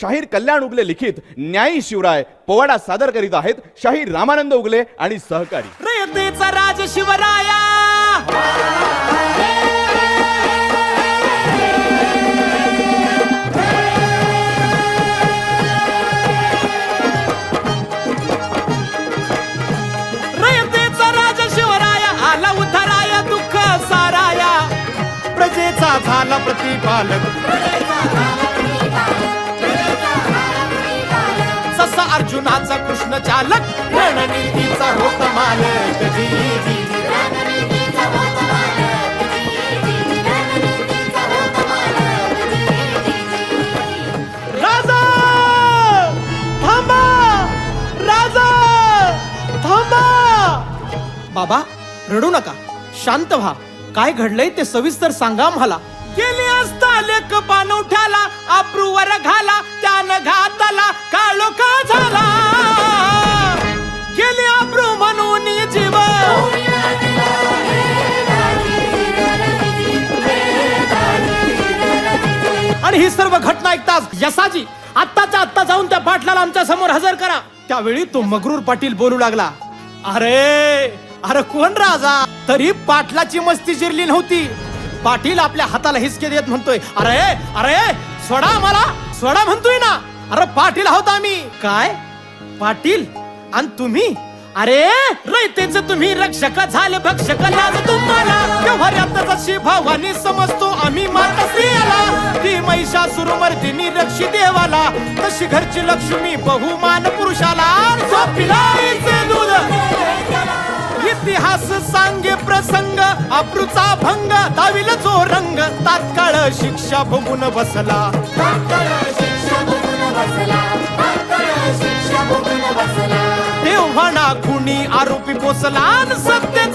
शाहीर कल्याण उगले लिखित न्यायी शिवराय पोवाडा सादर करीत आहेत शाहीर रामानंद उगले आणि सहकारी. रयतेचा राज शिवराया. राज शिवराया आला दुःख साराया. प्रजेचा झाला प्रतिपालक. कृष्ण चालक रणनीतीचा होत मालक जी, जी, जी. राजा थांबा. राजा थांबा. बाबा रडू नका. शांत व्हा. काय घडलंय ते सविस्तर सांगा मला गेले असता लेख पानवठ्याला अप्रूवर घाला. ही सर्व घटना ऐकताच यसाजी आत्ताच्या आत्ता जाऊन त्या पाटलाला आमच्यासमोर हजर करा. त्यावेळी तो मगरूर पाटील बोलू लागला अरे अरे कोण राजा? तरी पाटलाची मस्ती जिरली नव्हती. पाटील आपल्या हाताला हिसके देत म्हणतोय अरे अरे सोडा मला सोडा म्हणतोय ना. अरे पाटील आहोत आम्ही. काय? पाटील? आणि तुम्ही? अरे रयतेच तुम्ही रक्षक झाले भक्षक लाज तुम्हाला व्यवहारात जशी भावानी समजतो. महिषासुर मर्दिनी रक्षी देवाला तशी घरची लक्ष्मी बहुमान पुरुषाला. दूध. इतिहास सांगे प्रसंग अप्रूचा भंग दाविल जो रंग तात्काळ शिक्षा भोगून बसला. तेव्हा ना कुणी आरोपी पोचला अन सत्य